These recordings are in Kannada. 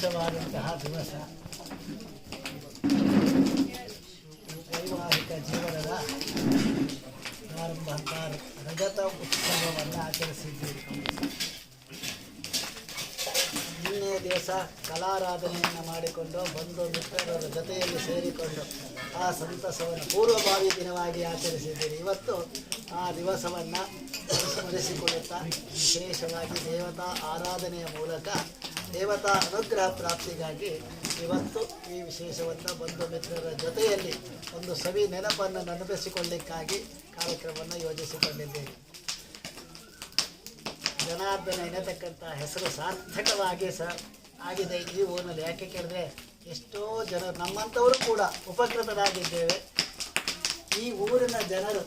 ವಿಶೇಷವಾದಂತಹ ದಿವಸ. ವೈವಾಹಿಕ ಜೀವನದ ಪ್ರಾರಂಭ ರಜತ ಉತ್ಸವವನ್ನು ಆಚರಿಸಿದ್ದೀರಿ ನಿನ್ನೆ ದಿವಸ ಕಲಾರಾಧನೆಯನ್ನು ಮಾಡಿಕೊಂಡು ಬಂದು ಮಿತ್ರರ ಜೊತೆಯಲ್ಲಿ ಸೇರಿಕೊಂಡು ಆ ಸಂತಸವನ್ನು ಪೂರ್ವಭಾವಿ ದಿನವಾಗಿ ಆಚರಿಸಿದ್ದೀರಿ ಇವತ್ತು ಆ ದಿವಸವನ್ನು ಸ್ಮರಿಸಿಕೊಳ್ಳುತ್ತಾ ವಿಶೇಷವಾಗಿ ದೇವತಾ ಆರಾಧನೆಯ ಮೂಲಕ ದೇವತಾ ಅನುಗ್ರಹ ಪ್ರಾಪ್ತಿಗಾಗಿ ಇವತ್ತು ಈ ವಿಶೇಷವನ್ನು ಬಂಧು ಮಿತ್ರರ ಜೊತೆಯಲ್ಲಿ ಒಂದು ಸವಿ ನೆನಪನ್ನು ನೆನಪಿಸಿಕೊಳ್ಳಿಕ್ಕಾಗಿ ಕಾರ್ಯಕ್ರಮವನ್ನು ಯೋಜಿಸಿಕೊಂಡಿದ್ದೇವೆ ಜನಾರ್ದನ ಎನ್ನತಕ್ಕಂಥ ಹೆಸರು ಸಾರ್ಥಕವಾಗಿ ಸ ಆಗಿದೆ. ಈ ಊರಿನಲ್ಲಿ ಯಾಕೆ ಕೇಳಿದ್ರೆ ಎಷ್ಟೋ ಜನರು ನಮ್ಮಂಥವರು ಕೂಡ ಉಪಕೃತರಾಗಿದ್ದೇವೆ. ಈ ಊರಿನ ಜನರು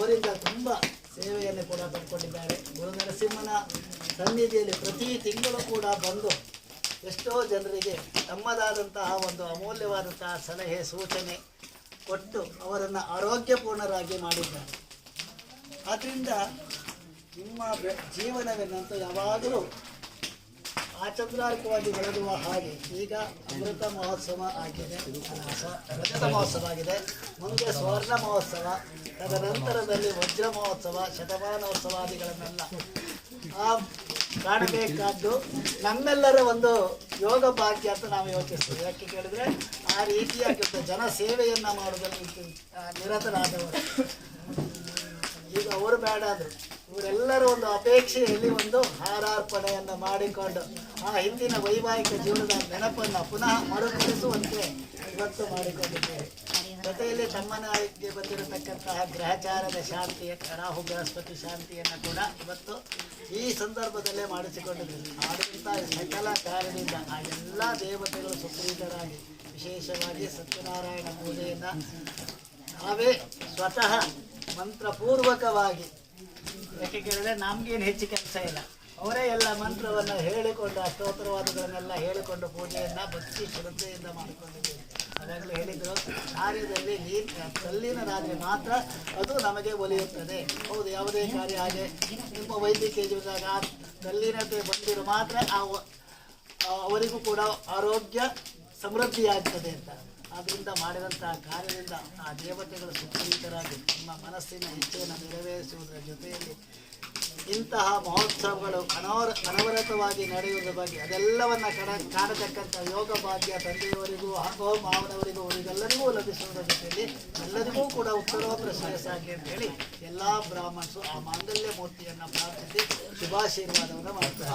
ಊರಿಂದ ತುಂಬ ಸೇವೆಯನ್ನು ಕೂಡ ಪಡ್ಕೊಂಡಿದ್ದಾರೆ. ಗುರು ನರಸಿಂಹನ ಸನ್ನಿಧಿಯಲ್ಲಿ ಪ್ರತಿ ತಿಂಗಳು ಕೂಡ ಬಂದು ಎಷ್ಟೋ ಜನರಿಗೆ ತಮ್ಮದಾದಂತಹ ಒಂದು ಅಮೂಲ್ಯವಾದಂತಹ ಸಲಹೆ, ಸೂಚನೆ ಕೊಟ್ಟು ಅವರನ್ನು ಆರೋಗ್ಯಪೂರ್ಣರಾಗಿ ಮಾಡಿದ್ದಾರೆ. ಆದ್ದರಿಂದ ನಿಮ್ಮ ಜೀವನವೇನಂತೂ ಯಾವಾಗಲೂ ಆಚಂದ್ರಾರ್ಕವಾಗಿ ಬೆಳೆದುವ ಹಾಗೆ ಈಗ ಅಮೃತ ಮಹೋತ್ಸವ ಆಗಿದೆ. ರಜತ ಮಹೋತ್ಸವ ಆಗಿದೆ. ಮುಂದೆ ಸ್ವರ್ಣ ಮಹೋತ್ಸವ, ತದನಂತರದಲ್ಲಿ ವಜ್ರ ಮಹೋತ್ಸವ, ಶತಮಾನೋತ್ಸವಾದಿಗಳನ್ನೆಲ್ಲ. ಆ ಕಾಣಬೇಕಾದ್ದು ನಮ್ಮೆಲ್ಲರ ಒಂದು ಯೋಗ ಭಾಗ್ಯ ಅಂತ ನಾವು ಯೋಚಿಸ್ತೀವಿ. ಯಾಕೆ ಕೇಳಿದ್ರೆ ಆ ರೀತಿಯಾಗಿ ಒಂದು ಜನ ಸೇವೆಯನ್ನು ಮಾಡುವುದನ್ನು ನಿರತರಾದವರು. ಈಗ ಅವರು ಬೇಡ ಅಂದ್ರು. ಇವರೆಲ್ಲರೂ ಒಂದು ಅಪೇಕ್ಷೆಯಲ್ಲಿ ಒಂದು ಹಾರಾರ್ಪಣೆಯನ್ನು ಮಾಡಿಕೊಂಡು ಆ ಹಿಂದಿನ ವೈವಾಹಿಕ ಜೀವನದ ನೆನಪನ್ನು ಪುನಃ ಮರುಕಳಿಸುವಂತೆ ಇವತ್ತು ಮಾಡಿಕೊಂಡಿದ್ದೇವೆ ಜೊತೆಯಲ್ಲಿ ತಮ್ಮನಾಗಿ ಬಂದಿರತಕ್ಕಂತಹ ಗ್ರಹಚಾರದ ಶಾಂತಿಯ ರಾಹು ಬೃಹಸ್ಪತಿ ಶಾಂತಿಯನ್ನು ಕೂಡ ಇವತ್ತು ಈ ಸಂದರ್ಭದಲ್ಲೇ ಮಾಡಿಸಿಕೊಂಡಿದ್ದೇವೆ ಮಾಡುವಂತಹ ಸಕಲ ಕಾರಣದಿಂದ ಆ ಎಲ್ಲ ದೇವತೆಗಳು ಸುಪ್ರೀತರಾಗಿ ವಿಶೇಷವಾಗಿ ಸತ್ಯನಾರಾಯಣ ಪೂಜೆಯನ್ನು ನಾವೇ ಸ್ವತಃ ಮಂತ್ರಪೂರ್ವಕವಾಗಿ ಯಾಕೆ ಕೇಳಿದ್ರೆ ನಮ್ಗೇನು ಹೆಚ್ಚು ಕೆಲಸ ಇಲ್ಲ. ಅವರೇ ಎಲ್ಲ ಮಂತ್ರವನ್ನು ಹೇಳಿಕೊಂಡು ಅಷ್ಟೋತ್ತರವಾದಗಳನ್ನೆಲ್ಲ ಹೇಳಿಕೊಂಡು ಪೂಜೆಯನ್ನು ಭಕ್ತಿ ಶ್ರದ್ಧೆಯಿಂದ ಮಾಡಿಕೊಂಡಿದ್ದೇವೆ. ಅದಾಗಲೇ ಹೇಳಿದ್ರು ಕಾರ್ಯದಲ್ಲಿ ನೀರು ಕಲ್ಲಿನರಾದರೆ ಮಾತ್ರ ಅದು ನಮಗೆ ಒಲಿಯುತ್ತದೆ. ಹೌದು, ಯಾವುದೇ ಕಾರ್ಯ ಹಾಗೆ ನಿಮ್ಮ ವೈದ್ಯಕೀಯ ಜೀವನದಾಗ ಆ ಕಲ್ಲಿನತೆ ಬಂದಿರೋ ಮಾತ್ರ ಆ ಆ ಅವರಿಗೂ ಕೂಡ ಆರೋಗ್ಯ ಸಮೃದ್ಧಿಯಾಗ್ತದೆ ಅಂತ. ಆದ್ದರಿಂದ ಮಾಡಿದಂತಹ ಕಾರ್ಯದಿಂದ ಆ ದೇವತೆಗಳು ಸುಪ್ರೀತರಾಗಿ ನಮ್ಮ ಮನಸ್ಸಿನ ಇಚ್ಛೆಯನ್ನು ನೆರವೇರಿಸುವುದರ ಜೊತೆಯಲ್ಲಿ ಇಂತಹ ಮಹೋತ್ಸವಗಳು ಅನವರ ಅನವರತವಾಗಿ ನಡೆಯುವುದರ ಬಗ್ಗೆ ಅದೆಲ್ಲವನ್ನ ಕಡ ಕಾಣತಕ್ಕಂಥ ಯೋಗ ಭಾಗ್ಯ ತಂದೆಯವರಿಗೂ ಹಾಗೂ ಮಾವನವರಿಗೂ ಅವರಿಗೆಲ್ಲರಿಗೂ ಲಭಿಸುವುದರ ಜೊತೆಯಲ್ಲಿ ಎಲ್ಲರಿಗೂ ಕೂಡ ಉತ್ತರೋತ್ತರ ಶ್ರೇಯಸ್ಸಾಗಿ ಅಂತ ಹೇಳಿ ಎಲ್ಲ ಬ್ರಾಹ್ಮಣರು ಆ ಮಾಂಗಲ್ಯ ಮೂರ್ತಿಯನ್ನು ಪ್ರಾರ್ಥಿಸಿ ಶುಭಾಶೀರ್ವಾದವನ್ನು ಮಾಡ್ತಾರೆ.